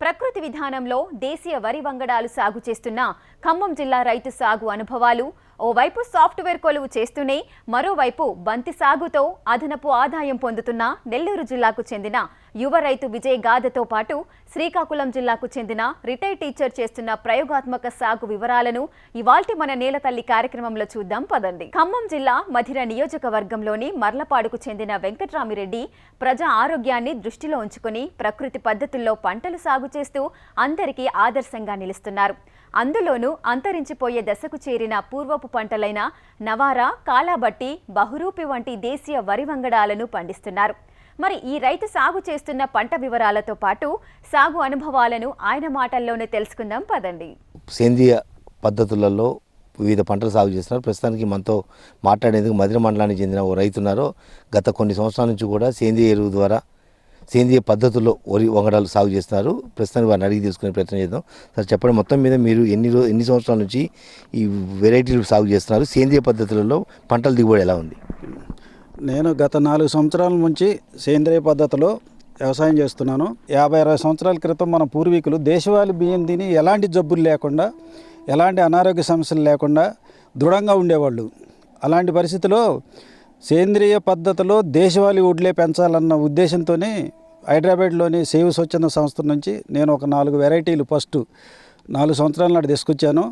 ప్రకృతి విధానంలో దేశీయ వరి వంగడాలు సాగు చేస్తున్న ఖమ్మం జిల్లా రైతు సాగు అనుభవాలు ఓవైపు సాఫ్ట్వేర్ కొలువు చేస్తూనే మరోవైపు బంతి సాగుతో అదనపు ఆదాయం పొందుతున్న నెల్లూరు జిల్లాకు చెందిన యువ రైతు విజయ్ గాథతో పాటు శ్రీకాకుళం జిల్లాకు చెందిన రిటైర్డ్ టీచర్ చేస్తున్న ప్రయోగాత్మక సాగు వివరాలను ఇవాల్టి మన నేలతల్లి కార్యక్రమంలో చూద్దాం పదండి. ఖమ్మం జిల్లా మధిర నియోజకవర్గంలోని మర్లపాడుకు చెందిన వెంకట్రామిరెడ్డి ప్రజా ఆరోగ్యాన్ని దృష్టిలో ఉంచుకుని ప్రకృతి పద్ధతుల్లో పంటలు సాగు చేస్తూ అందరికీ ఆదర్శంగా నిలుస్తున్నారు. అందులోనూ అంతరించిపోయే దశకు చేరిన పూర్వపు పంటలైన నవారా కాలాబట్టి బహురూపి వంటి దేశీయ వరి వంగడాలను పండిస్తున్నారు. మరి ఈ రైతు సాగు చేస్తున్న పంట వివరాలతో పాటు సాగు అనుభవాలను ఆయన మాటల్లోనే తెలుసుకుందాం పదండి. సేంద్రియ పద్ధతులలో వివిధ పంటలు సాగు చేస్తున్నారు. ప్రస్తుతానికి మనతో మాట్లాడేందుకు మధుర మండలానికి చెందిన ఓ రైతున్నారు. గత కొన్ని సంవత్సరాల నుంచి కూడా సేంద్రియ ఎరువు ద్వారా సేంద్రియ పద్ధతుల్లో వరి వంగడాలు సాగు చేస్తున్నారు. ప్రస్తుతానికి వారిని అడిగి తీసుకునే ప్రయత్నం చేద్దాం. సార్ చెప్పండి మొత్తం మీద మీరు ఎన్ని రో ఎన్ని సంవత్సరాల నుంచి ఈ వెరైటీలు సాగు చేస్తున్నారు? సేంద్రియ పద్ధతులలో పంటల దిగుబడి ఎలా ఉంది? నేను గత నాలుగు సంవత్సరాల నుంచి సేంద్రియ పద్ధతిలో వ్యవసాయం చేస్తున్నాను. యాభై అరవై సంవత్సరాల క్రితం మన పూర్వీకులు దేశవాళి బియ్యం తిని ఎలాంటి జబ్బులు లేకుండా ఎలాంటి అనారోగ్య సమస్యలు లేకుండా దృఢంగా ఉండేవాళ్ళు. అలాంటి పరిస్థితిలో సేంద్రియ పద్ధతిలో దేశవాళీ వడ్లే పెంచాలన్న ఉద్దేశంతోనే హైదరాబాద్లోని సేవ స్వచ్ఛంద సంస్థ నుంచి నేను ఒక నాలుగు వెరైటీలు ఫస్ట్ నాలుగు సంవత్సరాల నాడు తీసుకొచ్చాను.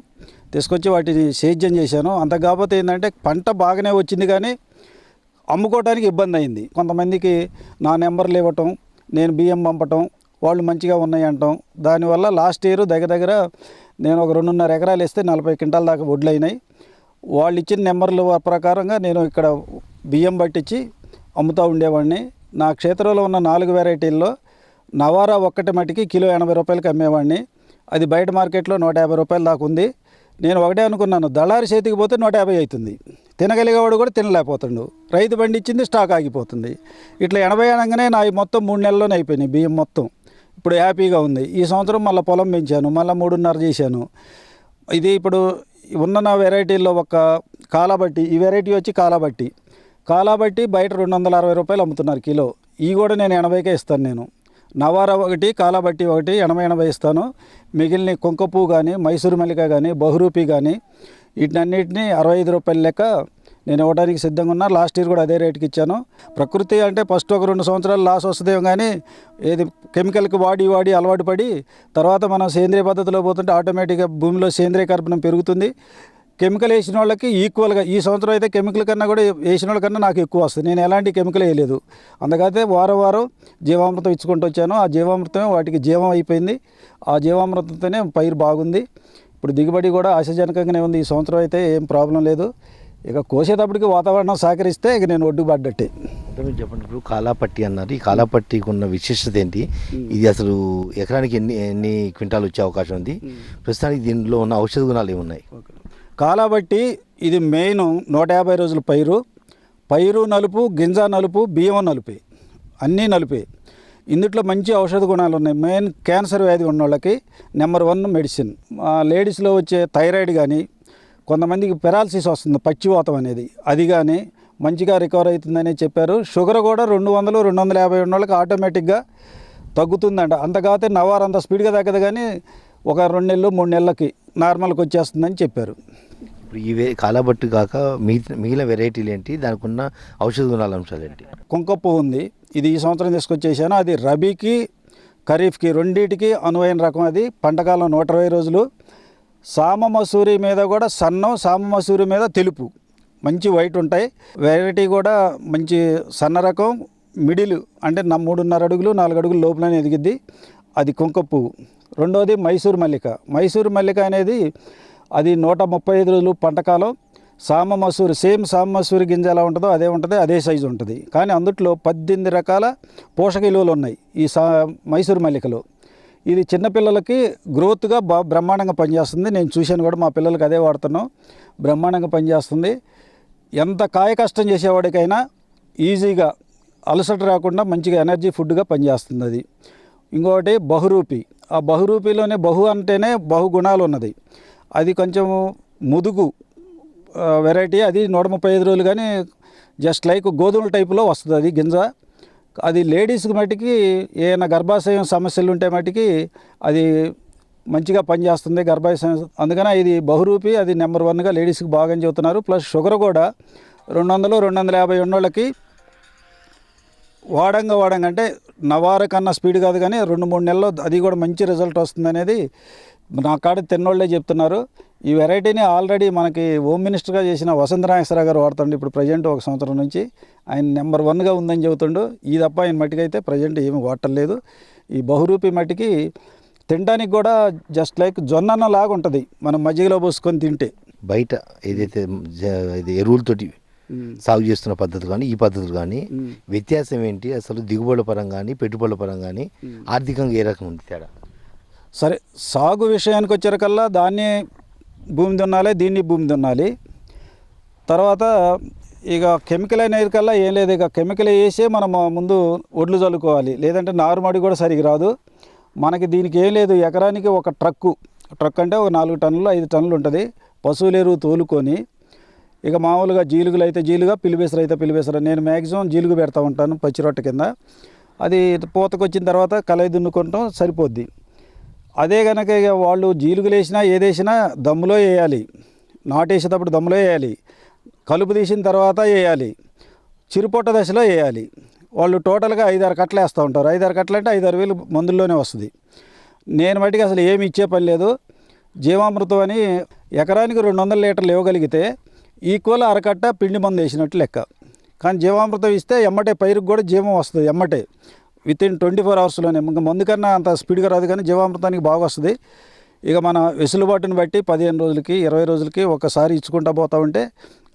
తీసుకొచ్చి వాటిని సేద్యం చేశాను. అంత కాకపోతే ఏంటంటే పంట బాగానే వచ్చింది కానీ అమ్ముకోవడానికి ఇబ్బంది అయింది. కొంతమందికి నా నెంబర్లు ఇవ్వటం నేను బియ్యం పంపటం వాళ్ళు మంచిగా ఉన్నాయి అంటాం. దానివల్ల లాస్ట్ ఇయర్ దగ్గర దగ్గర నేను ఒక రెండున్నర ఎకరాలు వేస్తే నలభై క్వింటాల దాకా వడ్లు అయినాయి వాళ్ళు ఇచ్చిన నెంబర్ల ప్రకారంగా నేను ఇక్కడ బియ్యం పట్టించి అమ్ముతూ ఉండేవాడిని. నా క్షేత్రంలో ఉన్న నాలుగు వెరైటీల్లో నవారా ఒక్కటి మటుకి కిలో ఎనభై రూపాయలకి అమ్మేవాడిని. అది బయట మార్కెట్లో నూట యాభై రూపాయల దాకా ఉంది. నేను ఒకటే అనుకున్నాను దళారి చేతికి పోతే నూట యాభై అవుతుంది. తినగలిగేవాడు కూడా తినలేకపోతుండు. రైతు బండి ఇచ్చింది స్టాక్ ఆగిపోతుంది. ఇట్లా ఎనభై అనగానే నా మొత్తం మూడు నెలల్లోనే అయిపోయినాయి బియ్యం మొత్తం. ఇప్పుడు హ్యాపీగా ఉంది. ఈ సంవత్సరం మళ్ళీ పొలం పెంచాను మళ్ళీ మూడున్నర చేశాను. ఇది ఇప్పుడు ఉన్న నా వెరైటీల్లో ఒక కాలబట్టి ఈ వెరైటీ వచ్చి కాలబట్టి. కాలాబట్టి బయట రెండు వందల అరవై రూపాయలు అమ్ముతున్నారు కిలో. ఈ కూడా నేను ఎనభైకే ఇస్తాను నేను. నవార ఒకటి కాలాబట్టి ఒకటి ఎనభై ఎనభై ఇస్తాను. మిగిలిన కుంకపు కానీ మైసూరు మల్లిక కానీ బహురూపి కానీ వీటినన్నిటిని అరవై ఐదు రూపాయల లెక్క నేను ఇవ్వడానికి సిద్ధంగా ఉన్నా. లాస్ట్ ఇయర్ కూడా అదే రేటుకి ఇచ్చాను. ప్రకృతి అంటే ఫస్ట్ ఒక రెండు సంవత్సరాలు లాస్ వస్తుందేమో కానీ ఏది కెమికల్కి వాడి వాడి అలవాటు పడి తర్వాత మనం సేంద్రియ పద్ధతిలో పోతుంటే ఆటోమేటిక్గా భూమిలో సేంద్రియ కర్పణం పెరుగుతుంది. కెమికల్ వేసిన వాళ్ళకి ఈక్వల్గా ఈ సంవత్సరం అయితే కెమికల్ కన్నా కూడా వేసిన వాళ్ళకన్నా నాకు ఎక్కువ వస్తుంది. నేను ఎలాంటి కెమికల్ వేయలేదు. అందుకైతే వారం వారం జీవామృతం ఇచ్చుకుంటూ వచ్చాను. ఆ జీవామృతమే వాటికి జీవం అయిపోయింది. ఆ జీవామృతంతోనే పైరు బాగుంది. ఇప్పుడు దిగుబడి కూడా ఆశాజనకంగానే ఉంది. ఈ సంవత్సరం అయితే ఏం ప్రాబ్లం లేదు. ఇక కోసేటప్పటికి వాతావరణం సహకరిస్తే ఇక నేను ఒడ్డు పడ్డట్టే. మీరు చెప్పండి ఇప్పుడు కాలాపట్టి అన్నారు. ఈ కాలాపట్టికి ఉన్న విశిష్టత ఏంటి? ఇది అసలు ఎకరానికి ఎన్ని ఎన్ని క్వింటాలు వచ్చే అవకాశం ఉంది? ప్రస్తుతానికి దీనిలో ఉన్న ఔషధ గుణాలు ఏమున్నాయి? కాలాబట్టి ఇది మెయిన్ నూట యాభై రోజుల పైరు. పైరు నలుపు గింజ నలుపు బియ్యం నలుపే. అన్నీ నలుపే. ఇందుట్లో మంచి ఔషధ గుణాలు ఉన్నాయి. మెయిన్ క్యాన్సర్ వ్యాధి ఉన్న వాళ్ళకి నెంబర్ వన్ మెడిసిన్. లేడీస్లో వచ్చే థైరాయిడ్ కానీ కొంతమందికి పెరాలసిస్ వస్తుంది పచ్చివాతం అనేది. అది కానీ మంచిగా రికవర్ అవుతుందని చెప్పారు. షుగర్ కూడా రెండు వందలు రెండు వందల యాభై ఉన్న వాళ్ళకి ఆటోమేటిక్గా తగ్గుతుందంట. అంత నవార్ అంత స్పీడ్గా తగ్గదు కానీ ఒక రెండు నెలలు మూడు నెలలకి నార్మల్కి వచ్చేస్తుందని చెప్పారు. ఇప్పుడు ఈ వే కాలాబట్టి కాక మిగిలిన వెరైటీలు ఏంటి? దానికి ఉన్న ఔషధ గుణాల అంశాలు ఏంటి? కుంకప్పు ఉంది. ఇది ఈ సంవత్సరం తీసుకొచ్చేసాను. అది రబీకి ఖరీఫ్కి రెండింటికి అనువైన రకం అది. పంటకాలం నూట ఇరవై రోజులు. సామ మసూరి మీద కూడా సన్నం సామ మసూరి మీద తెలుపు. మంచి వైట్ ఉంటాయి. వెరైటీ కూడా మంచి సన్న రకం. మిడిల్ అంటే నా మూడున్నర అడుగులు నాలుగు అడుగులు లోపలనే ఎదిగిద్ది. అది కుంకపు రెండోది మైసూర్ మల్లిక. మైసూర్ మల్లిక అనేది అది నూట ముప్పై ఐదు రోజులు పంటకాలం సామ మసూరి సేమ్ సామ మసూరి గింజ ఎలా ఉంటుందో అదే ఉంటుంది అదే సైజు ఉంటుంది. కానీ అందుట్లో పద్దెనిమిది రకాల పోషక విలువలు ఉన్నాయి ఈ సా మైసూర్ మల్లికలో. ఇది చిన్నపిల్లలకి గ్రోత్గా బా బ్రహ్మాండంగా పనిచేస్తుంది. నేను చూశాను కూడా మా పిల్లలకి అదే వాడుతున్నాం. బ్రహ్మాండంగా పనిచేస్తుంది. ఎంత కాయ కష్టం చేసేవాడికైనా ఈజీగా అలసట రాకుండా మంచిగా ఎనర్జీ ఫుడ్గా పనిచేస్తుంది అది. ఇంకొకటి బహురూపి. ఆ బహురూపిలోనే బహు అంటేనే బహుగుణాలు ఉన్నది అది కొంచెం ముదుగు వెరైటీ అది నూట ముప్పై ఐదు రోజులు కానీ జస్ట్ లైక్ గోధుమల టైపులో వస్తుంది అది గింజ. అది లేడీస్కి మట్టికి ఏమైనా గర్భాశయం సమస్యలు ఉంటే మట్టికి అది మంచిగా పనిచేస్తుంది గర్భాశయం. అందుకని ఇది బహురూపి అది నెంబర్ వన్గా లేడీస్కి బాగా చెబుతున్నారు. ప్లస్ షుగర్ కూడా రెండు వందలు రెండు వందల యాభై ఉన్నోళ్ళకి వాడంగా వాడంగా అంటే నవార కన్నా స్పీడ్ కాదు కానీ రెండు మూడు నెలల్లో అది కూడా మంచి రిజల్ట్ వస్తుంది అనేది నా కాడ తిన్నోళ్ళే చెప్తున్నారు. ఈ వెరైటీని ఆల్రెడీ మనకి హోమ్ మినిస్టర్గా చేసిన వసంత నాగేశ్వరరావు గారు వాడుతుండే ఇప్పుడు ప్రజెంట్ ఒక సంవత్సరం నుంచి. ఆయన నెంబర్ వన్గా ఉందని చెబుతుండు. ఈ తప్ప ఆయన మట్టికైతే ప్రజెంట్ ఏమి వాడటలేదు ఈ బహురూపి మట్టికి తినడానికి కూడా జస్ట్ లైక్ జొన్న లాగా ఉంటుంది. మనం మజ్జిగలో పోసుకొని తింటే. బయట ఏదైతే ఇది ఎరువులతోటి సాగు చేస్తున్న పద్ధతులు కానీ ఈ పద్ధతులు కానీ వ్యత్యాసం ఏంటి? అసలు దిగుబడుల పరంగా కానీ పెట్టుబడుల పరంగా కానీ ఆర్థికంగా ఏ రకం ఉంది తేడా? సరే సాగు విషయానికి వచ్చేకల్లా దాన్ని భూమి దున్నాలి దీన్ని భూమి దున్నాలి. తర్వాత ఇక కెమికల్ అనేది ఏం లేదు. ఇక కెమికల్ వేసే మనం ముందు ఒడ్లు చల్లుకోవాలి. లేదంటే నారుమడి కూడా సరిగ్గా రాదు. మనకి దీనికి ఏం లేదు. ఎకరానికి ఒక ట్రక్కు. ట్రక్ అంటే ఒక నాలుగు టన్నులు ఐదు టన్నులు ఉంటుంది. పశువుల ఎరువు తోలుకొని ఇక మామూలుగా జీలుగులు అయితే జీలుగా పిలిబేసరు అయితే పిలిబేసరు. నేను మ్యాక్సిమం జీలుగు పెడతా ఉంటాను పచ్చిరొట్ట కింద. అది పూతకొచ్చిన తర్వాత కలయి దున్నుకుంటాం సరిపోద్ది. అదే కనుక ఇక వాళ్ళు జీలుగులు వేసినా ఏదేసినా దమ్ములో వేయాలి నాటేసేటప్పుడు దమ్ములో వేయాలి కలుపు తీసిన తర్వాత వేయాలి చిరుపొట్ట దశలో వేయాలి వాళ్ళు టోటల్గా ఐదారు కట్టలు వేస్తూ ఉంటారు. ఐదారు కట్టలు అంటే ఐదారు వేలు మందుల్లోనే వస్తుంది. నేను మట్టికి అసలు ఏమి ఇచ్చే పని లేదు. జీవామృతం అని ఎకరానికి రెండు వందల లీటర్లు ఇవ్వగలిగితే ఈక్వల్ అరకట్ట పిండి మందు వేసినట్టు లెక్క. కానీ జీవామృతం ఇస్తే ఎమ్మటే పైరుకు కూడా జీవం వస్తుంది ఎమ్మటే. విత్ ఇన్ ట్వంటీ ఫోర్ అవర్స్లోనే ఇంకా మందు కన్నా అంత స్పీడ్గా రాదు కానీ జీవామృతానికి బాగా వస్తుంది. ఇక మన వెసులుబాటుని బట్టి పదిహేను రోజులకి ఇరవై రోజులకి ఒకసారి ఇచ్చుకుంటా పోతా ఉంటే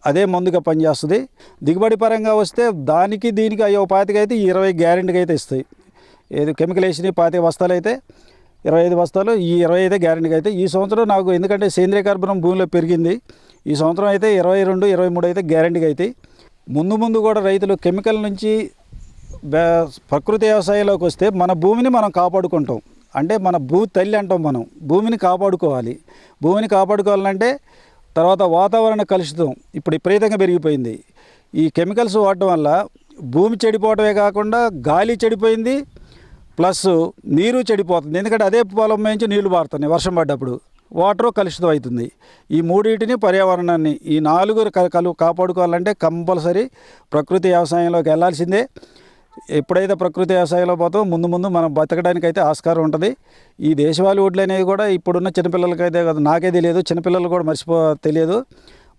అదే మందుగా పనిచేస్తుంది. దిగుబడి పరంగా వస్తే దానికి దీనికి అయ్యో పాతికైతే ఇరవై గ్యారెంటీగా అయితే ఇస్తాయి. ఏది కెమికల్ వేసిన పాతిక బస్తాలు అయితే ఇరవై ఐదు బస్తాలు ఈ ఇరవై అయితే గ్యారెంటీగా అయితే ఈ సంవత్సరం నాకు ఎందుకంటే సేంద్రియ కార్బనం భూమిలో పెరిగింది. ఈ సంవత్సరం అయితే ఇరవై రెండు ఇరవై మూడు అయితే గ్యారెంటీగా అయితే. ముందు ముందు కూడా రైతులు కెమికల్ నుంచి ప్రకృతి వ్యవసాయంలోకి వస్తే మన భూమిని మనం కాపాడుకుంటాం. అంటే మన భూ తల్లి అంటాం మనం. భూమిని కాపాడుకోవాలి. భూమిని కాపాడుకోవాలంటే తర్వాత వాతావరణ కలుషితం. ఇప్పుడు విపరీతంగా పెరిగిపోయింది. ఈ కెమికల్స్ వాడటం వల్ల భూమి చెడిపోవటమే కాకుండా గాలి చెడిపోయింది. ప్లస్ నీరు చెడిపోతుంది. ఎందుకంటే అదే పొలం నుంచి నీళ్ళు పారుతున్నాయి వర్షం పడ్డప్పుడు. వాటర్ కలుషితం అవుతుంది. ఈ మూడింటిని పర్యావరణాన్ని ఈ నాలుగు క- కలు కాపాడుకోవాలంటే కంపల్సరీ ప్రకృతి వ్యవసాయంలోకి వెళ్ళాల్సిందే. ఎప్పుడైతే ప్రకృతి వ్యవసాయంలో పోతామో ముందు ముందు మనం బతకడానికి అయితే ఆస్కారం ఉంటుంది. ఈ దేశవాళీ వడ్లు అనేవి కూడా ఇప్పుడున్న చిన్నపిల్లలకైతే కాదు నాకే తెలియదు చిన్నపిల్లలు కూడా మర్చిపో తెలియదు.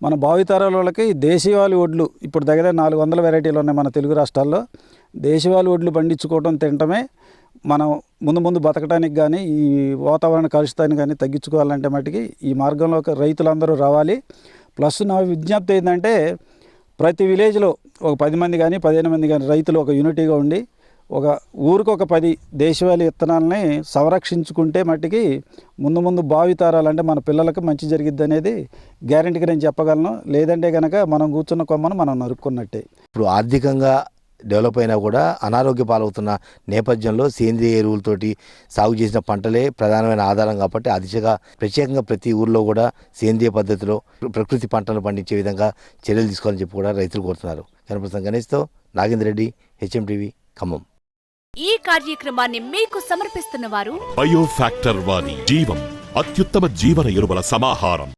మన భావితరాల వాళ్ళకి దేశీవాళి వడ్లు ఇప్పుడు దగ్గర నాలుగు వందల వెరైటీలు ఉన్నాయి మన తెలుగు రాష్ట్రాల్లో. దేశవాళీ వడ్లు పండించుకోవడం తినటమే మనం ముందు ముందు బతకడానికి కానీ ఈ వాతావరణ కలుషితాన్ని కానీ తగ్గించుకోవాలంటే మటుకి ఈ మార్గంలో రైతులందరూ రావాలి. ప్లస్ నా విజ్ఞప్తి ఏంటంటే ప్రతి విలేజ్లో ఒక పది మంది కానీ పదిహేను మంది కానీ రైతులు ఒక యూనిటీగా ఉండి ఒక ఊరికి ఒక పది దేశవాళీ విత్తనాలని సంరక్షించుకుంటే మట్టికి ముందు ముందు భావితారాలంటే మన పిల్లలకు మంచి జరిగిద్ది అనేది గ్యారంటీగా నేను చెప్పగలను. లేదంటే కనుక మనం కూర్చున్న కొమ్మను మనం నరుక్కున్నట్టే. ఇప్పుడు ఆర్థికంగా డెవలప్ అయినా కూడా అనారోగ్య పాలవుతున్న నేపథ్యంలో సేంద్రియ ఎరువులతోటి సాగు చేసిన పంటలే ప్రధానమైన ఆధారం కాబట్టి ఆ దిశగా ప్రత్యేకంగా ప్రతి ఊర్లో కూడా సేంద్రియ పద్ధతిలో ప్రకృతి పంటలు పండించే విధంగా చర్యలు తీసుకోవాలని చెప్పి కూడా రైతులు కోరుతున్నారు. కనపడుతున్న గణేష్తో నాగేంద్ర రెడ్డి హెచ్ఎం టీవీ ఖమ్మం. ఈ కార్యక్రమాన్ని మీకు సమర్పిస్తున్న వారు బయో ఫ్యాక్టర్ వారి జీవం అత్యుత్తమ జీవన ఎరువుల సమాహారం.